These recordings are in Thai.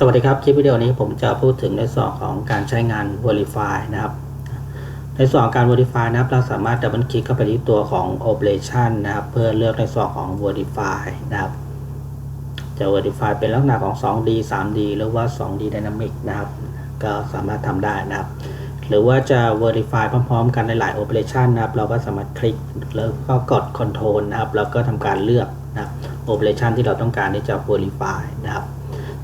สวัสดีครับ คลิปวิดีโอนี้ผมจะพูดถึงในส่วนของการใช้งาน Verify นะครับ ในส่วนของการ Verify นะครับเราสามารถดับเบิลคลิกเข้าไปที่ตัวของ Operation นะครับ เพื่อเลือกในส่วนของ Verify นะครับ จะ Verify เป็นลักษณะของ 2D 3D หรือว่า 2D Dynamic นะครับ ก็สามารถทำได้นะครับ หรือว่าจะ Verify พร้อมๆ กันในหลาย Operation นะครับ เราก็สามารถคลิกแล้วก็กด Control นะครับ แล้วก็ทำการเลือกนะครับ Operation ที่เราต้องการที่จะ Verify นะครับ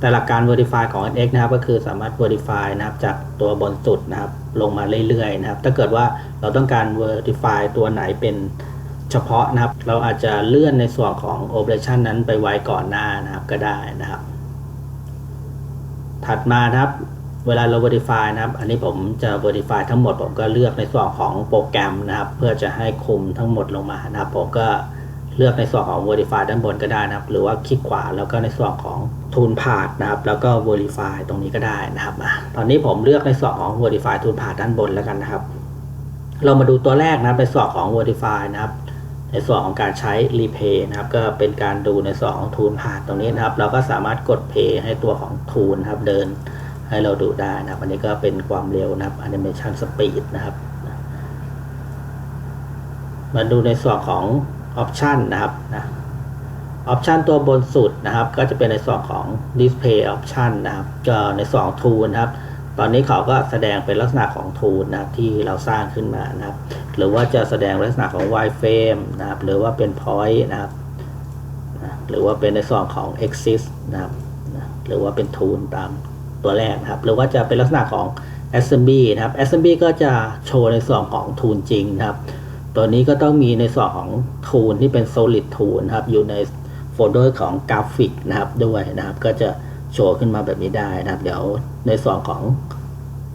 แต่หลักการ Verify ของ NX นะครับก็คือสามารถ Verify นะครับจากตัวบนสุดนะครับลงมาเรื่อยๆนะครับ ถ้าเกิดว่าเราต้องการ Verify ตัวไหนเป็นเฉพาะนะครับ เราอาจจะเลื่อนในส่วนของ Operation นั้นไปไว้ก่อนหน้านะครับก็ได้นะครับ ถัดมานะครับเวลาเรา Verify นะครับ อันนี้ผมจะ Verify ทั้งหมดผมก็เลือกในส่วนของโปรแกรมนะครับ เพื่อจะให้คุมทั้งหมดลงมานะครับผมก็ เลือกในส่วนของ Verify ด้านบนก็ได้นะครับ หรือว่าคลิกขวาแล้วก็ในส่วนของ Tool Path นะครับ แล้วก็ Verify ตรงนี้ก็ได้นะครับตอนนี้ผมเลือกในส่วนของ Verify Tool Path ด้านบนแล้วกันนะครับ เรามาดูตัวแรกนะครับในส่วนของ Verify นะครับ ในส่วนของการใช้ Repay นะครับ ก็เป็นการดูในส่วนของ Tool Path ตรงนี้นะครับ เราก็สามารถกด Pay ให้ตัวของ Tool นะครับเดินให้เราดูได้นะครับ อันนี้ก็เป็นความเร็วนะครับ Animation Speed นะครับ มาดูในส่วนของ Option นะครับนะออปชันตัวบนสุดนะครับ ก็จะเป็นในส่วนของ Display Option นะครับก็ในส่วนของ Tool นะครับ ตอนนี้เขาก็แสดงเป็นลักษณะของ Tool นะครับที่เราสร้างขึ้นมานะครับ หรือว่าจะแสดงลักษณะของ Wireframe นะครับ หรือว่าเป็น Point นะครับนะหรือว่าเป็นในส่วนของ Axis นะครับนะหรือว่าเป็น Tool ตามตัวแรกนะครับ หรือว่าจะเป็นลักษณะของ Assembly นะครับ Assembly ก็จะโชว์ในส่วนของ Tool จริงนะครับ ตัวนี้ก็ต้องมีในส่วนของ Tool ที่เป็น Solid Tool นะครับ อยู่ในโฟลเดอร์ของกราฟิกนะครับด้วยนะครับ ก็จะโชว์ขึ้นมาแบบนี้ได้นะครับ เดี๋ยวในส่วนของ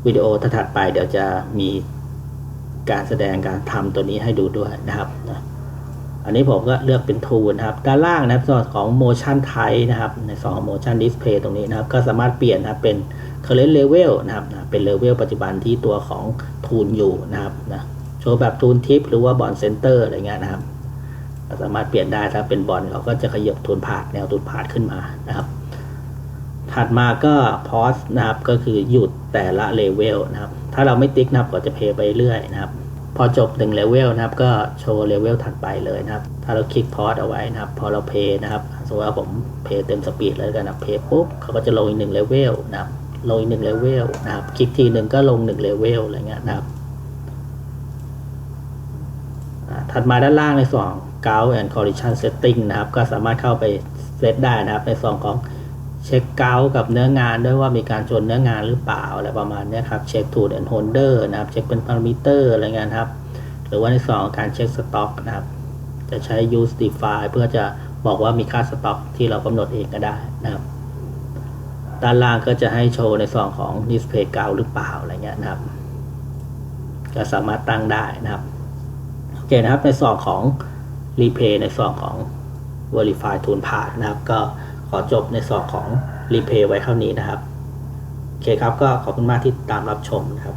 วิดีโอถัดไป เดี๋ยวจะมีการแสดงการทำตัวนี้ให้ดูด้วยนะครับอันนี้ผมก็เลือกเป็น Tool นะครับ ด้านล่างนะครับส่วนของ Motion Type นะครับ ในส่วนของ Motion Display ตรงนี้นะครับ ก็สามารถเปลี่ยนนะครับเป็น Current Level นะครับ เป็น Level ปัจจุบันที่ตัวของ Tool อยู่นะครับนะ โชว์แบบทูนทิปหรือว่าบอลเซนเตอร์อะไรเงี้ยนะครับสามารถเปลี่ยนได้ถ้าเป็นบอลเขาก็จะขยับทูนผาดแนวทูนผาดขึ้นมานะครับ ถัดมาก็พอสนะครับก็คือหยุดแต่ละเลเวลนะครับ ถ้าเราไม่ติ๊กนะครับก็จะเพย์ไปเรื่อยนะครับ พอจบหนึ่งเลเวลนะครับ ก็โชว์เลเวลถัดไปเลยนะครับ ถ้าเราคลิกพอสเอาไว้นะครับ พอเราเพย์นะครับสมมติว่าผมเพย์เต็มสปีดเลยกันนะเพย์ปุ๊บเขาก็จะลงอีกหนึ่งเลเวลนะครับลงอีกหนึ่งเลเวลนะครับ คลิกทีหนึ่งก็ลงหนึ่งเลเวลอะไรเงี้ยนะครับ ถัดมาด้านล่างในส่วนของ g o u t and Collision Setting นะครับ ก็สามารถเข้าไปเซตได้นะครับ ในส่วนของเช็คเกากับเนื้องานด้วยว่ามีการชนเนื้องานหรือเปล่าอะไรประมาณนี้ครับ เช็ค Tool and Holder นะครับ เช็คเป็นพารามิเตอร์อะไรเงี้ยครับ หรือว่าในส่วนของการเช็คสต็อกนะครับ จะใช้ use define เพื่อจะบอกว่ามีค่าสต็อกที่เรากำหนดเองก็ได้นะครับ ด้านล่างก็จะให้โชว์ในส่วนของ display เกาหรือเปล่าอะไรเงี้ยนะครับ ก็สามารถตั้งได้นะครับ โอเคนะครับในส่วนของ Replay ในส่วนของ Verify Tool Path นะครับก็ขอจบในส่วนของ Replay ไว้เท่านี้นะครับโอเคครับก็ขอบคุณมากที่ตามรับชมนะครับ